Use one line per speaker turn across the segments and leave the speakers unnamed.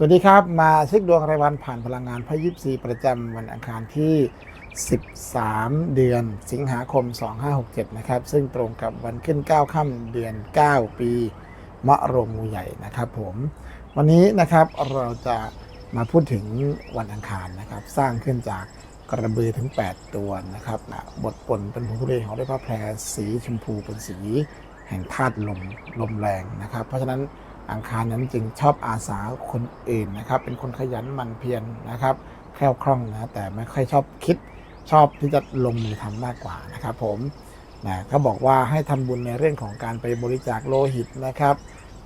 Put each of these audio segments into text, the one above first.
สวัสดีครับ มาเช็คดวงรายวันผ่านพลังงานพระยิบซีประจำวันอังคารที่ 13 เดือนสิงหาคม 2567 นะครับ ซึ่งตรงกับวันขึ้น 9 ค่ำเดือน 9 ปี มะโรงงูใหญ่นะครับผม วันนี้นะครับเราจะมาพูดถึงวันอังคารนะครับ สร้างขึ้นจากกระบือถึง 8 ตัวนะครับนะบทปนเป็นผงทุเรียนของด้วยพระแพรสีชมพูเป็นสี แห่งธาตุลมลมแรงนะครับ เพราะฉะนั้น อังคารนั้นจึงชอบอาสาคนอื่นนะครับ เป็นคนขยันหมั่นเพียรนะครับแคล่วคล่องนะแต่ไม่ค่อยชอบคิดชอบที่จะลงมือทำมากกว่านะครับ ผมนะเขาบอกว่าให้ทำบุญในเรื่องของการไปบริจาคโลหิตนะครับ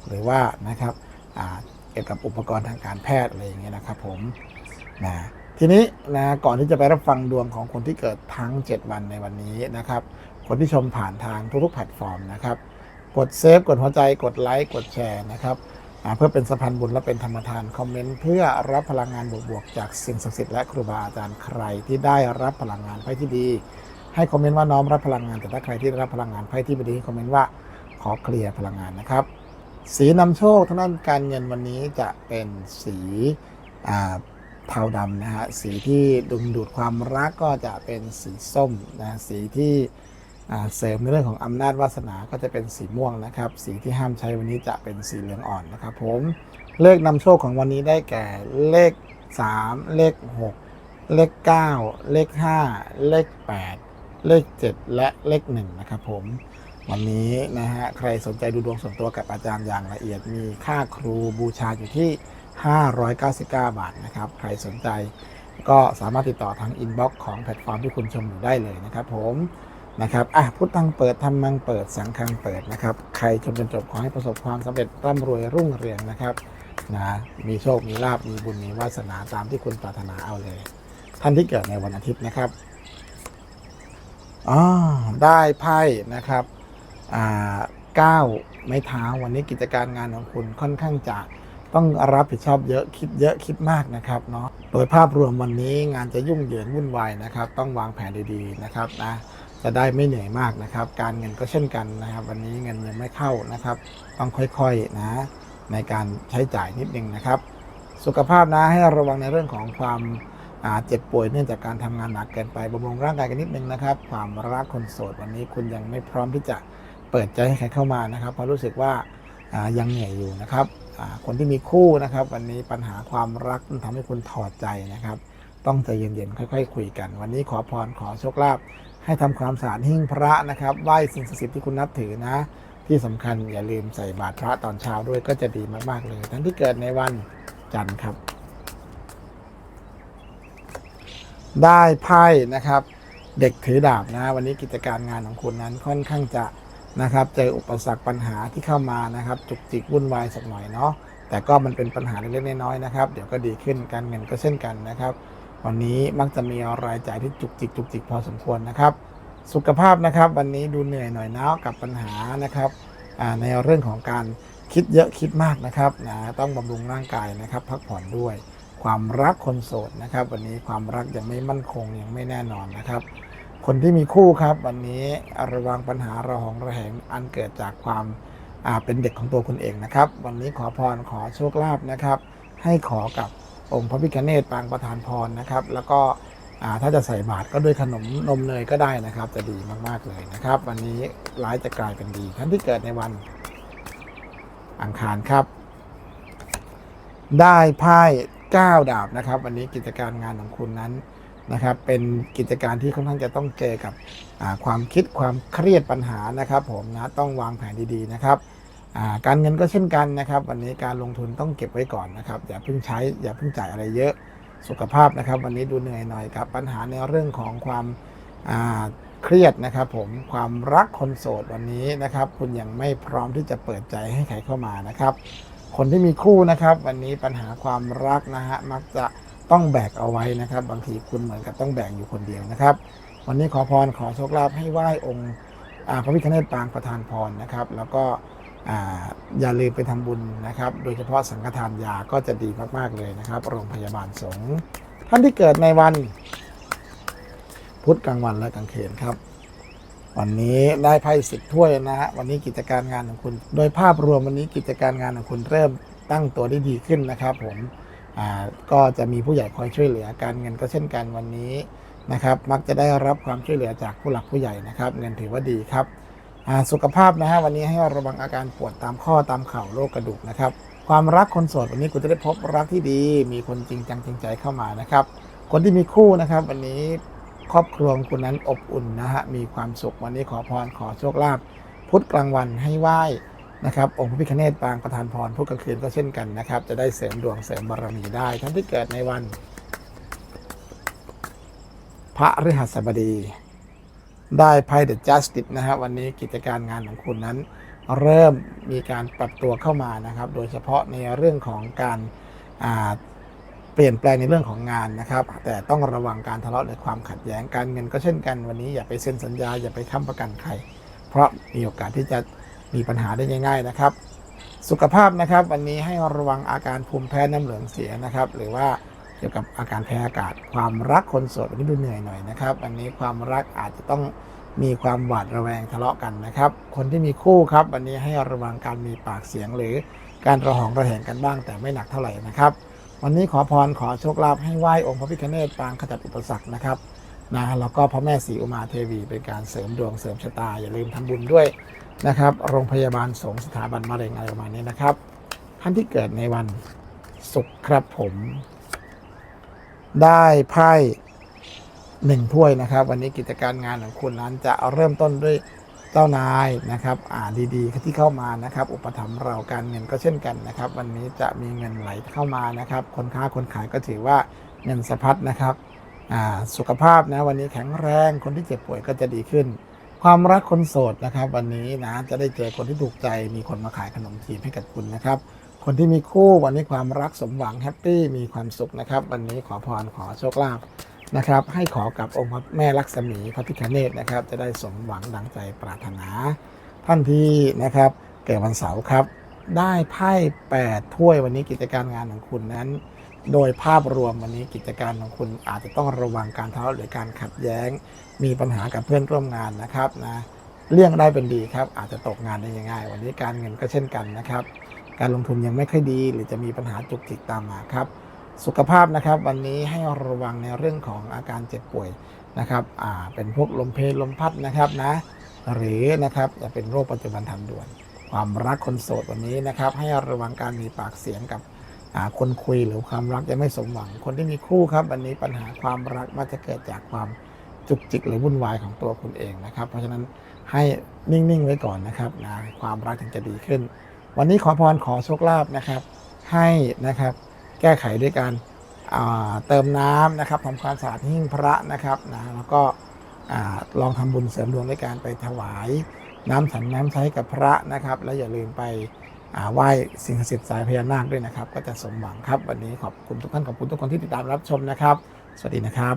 หรือว่านะครับเกี่ยวกับอุปกรณ์ทางการแพทย์อะไรอย่างเงี้ยนะครับ ผมนะทีนี้นะก่อนที่จะไปรับฟังดวงของคนที่เกิดทั้ง 7 วันในวันนี้นะครับ คนที่ชมผ่านทางทุกๆแพลตฟอร์มนะครับ กดเซฟกดหัวใจกดไลค์กดแชร์นะครับเพื่อเป็นสะพานบุญและเป็นธรรมทานคอมเมนต์เพื่อรับพลังงานบวกๆจากสิ่งศักดิ์สิทธิ์และครูบาอาจารย์ใครที่ได้รับพลังงานไพ่ที่ดี ให้คอมเมนต์ว่าน้อมรับพลังงานแต่ถ้าใครที่ได้รับพลังงานไพ่ที่ไม่ดีคอมเมนต์ว่าขอเคลียร์พลังงานนะครับ สีนำโชคทางด้านการเงินวันนี้จะเป็นสีเทาดำนะฮะสีที่ดึงดูดความรักก็จะเป็นสีส้มนะสีที่ เสริมในเรื่องของอำนาจวาสนาก็จะเป็นสีม่วงนะครับ สีที่ห้ามใช้วันนี้จะเป็นสีเหลืองอ่อนนะครับผมเลขนำโชคของวันนี้ได้แก่เลข 3 เลข 6 เลข 9 เลข 5 เลข 8 เลข 7 และเลข1นะครับผมวันนี้นะฮะใครสนใจดูดวงส่วนตัวกับอาจารย์อย่างละเอียดมีค่าครูบูชาอยู่ที่ 599 บาทนะครับ ใครสนใจก็สามารถติดต่อทางอินบ็อกซ์ของแพลตฟอร์มที่คุณชมอยู่ได้เลยนะครับผม นะครับอะพุทธังเปิดธรรมังเปิดสังฆังเปิดนะครับ ใครชมจนจบขอให้ประสบความสำเร็จร่ำรวยรุ่งเรืองนะครับนะมีโชค มีลาบมีบุญ มีวาสนาตามที่คุณปรารถนาเอาเลย ท่านที่เกิดในวันอาทิตย์นะครับอ๋อได้ไพ่นะครับอ่าเก้าไม้เท้าวันนี้กิจการงานของคุณค่อนข้างจะต้องรับผิดชอบเยอะคิดเยอะคิดมากนะครับเนาะโดยภาพรวมวันนี้งานจะยุ่งเหยิงวุ่นวายนะครับ ต้องวางแผนดีๆนะครับนะ จะได้ไม่เหนื่อยมากนะครับ การเงินก็เช่นกันนะครับ วันนี้เงินยังไม่เข้านะครับ ต้องค่อยๆนะในการใช้จ่ายนิดนึงนะครับ สุขภาพนะให้ระวังในเรื่องของความเจ็บป่วยเนื่องจากการทำงานหนักเกินไปบำรุงร่างกายกันนิดนึงนะครับ ความรักคนโสดวันนี้คุณยังไม่พร้อมที่จะเปิดใจให้ใครเข้ามานะครับเพราะรู้สึกว่ายังเหนื่อยอยู่นะครับคนที่มีคู่นะครับ วันนี้ปัญหาความรักมันทำให้คุณถอดใจนะครับ ต้องใจเย็นๆค่อย ๆ คุยกัน วันนี้ขอพรขอโชคลาภ ให้ทำความสะอาดหิ้งพระนะครับไหว้สิ่งศักดิ์สิทธิ์ที่คุณนับถือนะ ที่สำคัญอย่าลืมใส่บาตรพระตอนเช้าด้วยก็จะดีมากๆเลย ทั้งที่เกิดในวันจันทร์ครับ ได้ไพ่นะครับเด็กถือดาบนะ วันนี้กิจการงานของคุณนั้นค่อนข้างจะนะครับเจออุปสรรคปัญหาที่เข้ามานะครับ จุกจิกวุ่นวายสักหน่อยเนาะแต่ก็มันเป็นปัญหาเล็กๆน้อยๆนะครับ เดี๋ยวก็ดีขึ้นการเงินก็เช่นกันนะครับ วันนี้มักจะมีรายจ่ายที่จุกจิกจุกจิกพอสมควรนะครับ สุขภาพนะครับ วันนี้ดูเหนื่อยหน่อยนะกับปัญหานะครับในเรื่องของการคิดเยอะคิดมากนะครับนะต้องบำรุงร่างกายนะครับ พักผ่อนด้วย ความรักคนโสดนะครับ วันนี้ความรักยังไม่มั่นคงยังไม่แน่นอนนะครับ คนที่มีคู่ครับ วันนี้ระวังปัญหาระหองระแหงอันเกิดจากความเป็นเด็กของตัวคุณเองนะครับ วันนี้ขอพรขอโชคลาภนะครับ ให้ขอกับ องค์พระพิฆเนศปางประธานพรนะครับ แล้วก็ถ้าจะใส่บาตรก็ด้วยขนมนมเนยก็ได้นะครับ จะดีมากๆเลยนะครับ วันนี้ร้ายจะกลายเป็นดีท่านที่เกิดในวันอังคารครับ ได้ไพ่9ดาบนะครับ วันนี้กิจการงานของคุณนั้นนะครับ เป็นกิจการที่ค่อนข้างจะต้องเจอกับความคิดความเครียดปัญหานะครับ ผมนะต้องวางแผนดีๆนะครับ การเงินก็เช่นกันนะครับ วันนี้การลงทุนต้องเก็บไว้ก่อนนะครับ อย่าเพิ่งใช้อย่าเพิ่งจ่ายอะไรเยอะสุขภาพนะครับ วันนี้ดูเหนื่อยหน่อยครับ ปัญหาในเรื่องของความเครียดนะครับ ผมความรักคนโสดวันนี้นะครับ คุณยังไม่พร้อมที่จะเปิดใจให้ใครเข้ามานะครับ คนที่มีคู่นะครับ วันนี้ปัญหาความรักนะฮะมักจะต้องแบกเอาไว้นะครับ บางทีคุณเหมือนกับต้องแบกอยู่คนเดียวนะครับ วันนี้ขอพรขอโชคลาภให้ไหว้องค์พระพิฆเนศปางประธานพรนะครับ แล้วก็ อย่าลืมไปทำบุญนะครับ โดยเฉพาะสังฆทานยาก็จะดีมาก ๆ เลยนะครับ โรงพยาบาลสงฆ์ท่านที่เกิดในวัน พุธกลางวันและกลางคืนครับ วันนี้ได้ไพ่สิบถ้วยนะฮะวันนี้กิจการงานของคุณ โดยภาพรวมวันนี้กิจการงานของคุณเริ่มตั้งตัวได้ดีขึ้นนะครับผมก็จะมีผู้ใหญ่คอยช่วยเหลือการเงินก็เช่นกันวันนี้นะครับ มักจะได้รับความช่วยเหลือจากผู้หลักผู้ใหญ่นะครับ เงินถือว่าดีครับ สุขภาพนะฮะวันนี้ให้ระวังอาการปวดตามข้อตามเข่าโรคกระดูกนะครับ ความรักคนโสดวันนี้คุณจะได้พบรักที่ดี มีคนจริงจังจริงใจเข้ามานะครับ คนที่มีคู่นะครับ วันนี้ครอบครัวคุณนั้นอบอุ่นนะฮะมีความสุขวันนี้ขอพรขอโชคลาภพุธกลางวันให้ไหว้นะครับองค์พระพิฆเนศปางประทานพรพุธกลางคืนก็เช่นกันนะครับ จะได้เสริมดวงเสริมบารมีได้ท่านที่เกิดในวัน พระฤหัสบดี ได้ไพ่เดอะจัสติสนะฮะวันนี้กิจการงานของคุณนั้น เริ่มมีการปรับตัวเข้ามานะครับ โดยเฉพาะในเรื่องของการาเปลี่ยนแปลงในเรื่องของงานนะครับ แต่ต้องระวังการทะเลาะในความขัดแย้งการเงินก็เช่นกันวันนี้อย่าไปเซ็นสัญญาอย่าไปค้ำประกันใคร เพราะมีโอกาสที่จะมีปัญหาได้ง่าย ๆนะครับ สุขภาพนะครับวันนี้ให้ระวังอาการภูมิแพ้น้ำเหลืองเสียนะครับ หรือว่า กี่ยวกับอาการแพ้อากาศ ความรักคนโสดวันนี้ดูเหนื่อยหน่อยนะครับวันนี้ความรักอาจจะต้องมีความหวาดระแวงทะเลาะกันนะครับ คนที่มีคู่ครับวันนี้ให้ระวังการมีปากเสียงหรือการระหองระแหงกันบ้างแต่ไม่หนักเท่าไหร่นะครับ วันนี้ขอพรขอโชคลาภให้ไหว้องค์พระพิฆเนศปางขจัดอุปสรรคนะครับนะแล้วก็พระแม่ศรีอุมาเทวี เป็นการเสริมดวงเสริมชะตา อย่าลืมทำบุญด้วยนะครับโรงพยาบาลสงสถาบันมะเร็งอะไรประมาณนี้นะครับ ท่านที่เกิดในวันศุกร์ครับผม ได้ไพ่หนึ่งถ้วยนะครับ วันนี้กิจการงานของคุณนั้นจะเริ่มต้นด้วยเจ้านายนะครับ อ่าดีๆที่เข้ามานะครับ อุปถัมภ์เราการเงินก็เช่นกันนะครับ วันนี้จะมีเงินไหลเข้ามานะครับ คนค้าคนขายก็ถือว่าเงินสะพัดนะครับอ่าสุขภาพนะวันนี้แข็งแรงคนที่เจ็บป่วยก็จะดีขึ้น ความรักคนโสดนะครับ วันนี้นะจะได้เจอคนที่ถูกใจมีคนมาขายขนมจีบให้กับคุณนะครับ คนที่มีคู่วันนี้ความรักสมหวังแฮปปี้มีความสุขนะครับ วันนี้ขอพรขอโชคลาภนะครับ ให้ขอกับองค์พระแม่ลักษมีพระพิฆเนศนะครับ จะได้สมหวังดังใจปรารถนา ท่านที่นะครับเกิดวันเสาร์ครับ ได้ไพ่8ถ้วยวันนี้กิจการงานของคุณนั้น โดยภาพรวมวันนี้กิจการของคุณอาจจะต้องระวังการทะเลาะหรือการขัดแย้ง มีปัญหากับเพื่อนร่วมงานนะครับนะเลี่ยงได้เป็นดีครับ อาจจะตกงานได้ง่ายๆวันนี้การเงินก็เช่นกันนะครับ การลงทุนยังไม่ค่อยดี หรือจะมีปัญหาจุกจิกตามมาครับ สุขภาพนะครับ วันนี้ให้ระวังในเรื่องของอาการเจ็บป่วยนะครับอ่าเป็นพวกลมเพลลมพัดนะครับนะหรือนะครับจะเป็นโรคปัจจุบันทันด่วน ความรักคนโสดวันนี้นะครับ ให้ระวังการมีปากเสียงกับคนคุยหรือความรักจะไม่สมหวัง คนที่มีคู่ครับวันนี้ปัญหาความรักมักจะเกิดจากความจุกจิกหรือวุ่นวายของตัวคุณเองนะครับ เพราะฉะนั้นให้นิ่งๆไว้ก่อนนะครับนะความรักถึงจะดีขึ้น วันนี้ขอพรขอโชคลาภนะครับ ให้นะครับแก้ไขด้วยการเติมน้ำนะครับทำความสะอาดหิ้งพระนะครับนะแล้วก็ลองทำบุญเสริมดวงด้วยการไปถวาย น้ำฉันน้ำใช้กับพระนะครับ แล้วอย่าลืมไปไหว้สิ่งศักดิ์สิทธิ์สายพญานาคด้วยนะครับ ก็จะสมหวังครับ วันนี้ขอบคุณทุกท่านขอบคุณทุกคนที่ติดตามรับชมนะครับ สวัสดีนะครับ